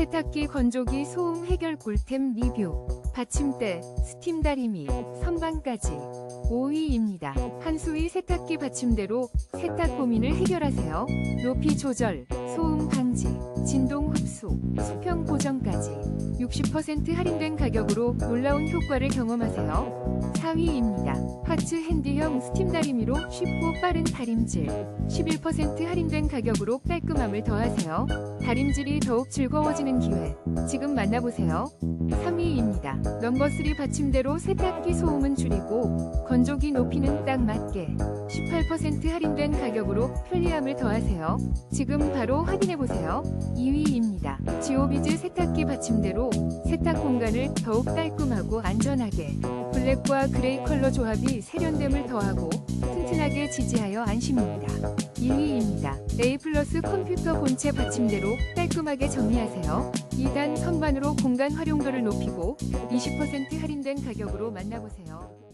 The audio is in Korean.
세탁기 건조기 소음 해결 꿀템 리뷰 받침대, 스팀 다리미, 선반까지 5위입니다. 한수위 세탁기 받침대로 세탁 고민을 해결하세요. 높이 조절, 소음 방지, 진동 흡수, 수평 고정까지 60% 할인된 가격으로 놀라운 효과를 경험하세요. 4위입니다. 하츠 핸디형 스팀 다리미로 쉽고 빠른 다림질 11% 할인된 가격으로 깔끔함을 더하세요. 다림질이 더욱 즐거워지는 기회 지금 만나보세요. 3위입니다. 넘버3 받침대로 세탁기 소음은 줄이고 건조기 높이는 딱 맞게 18% 할인된 가격으로 편리함을 더하세요. 지금 바로 확인해보세요. 2위입니다. 지오비즈 세탁기 받침대로 세탁 공간을 더욱 깔끔하고 안전하게 블랙과 그레이 컬러 조합이 세련됨을 더하고 튼튼하게 지지하여 안심입니다. 2위입니다. A 플러스 컴퓨터 본체 받침대로 깔끔하게 정리하세요. 2단 선반으로 공간 활용도를 높이고 20% 할인된 가격으로 만나보세요.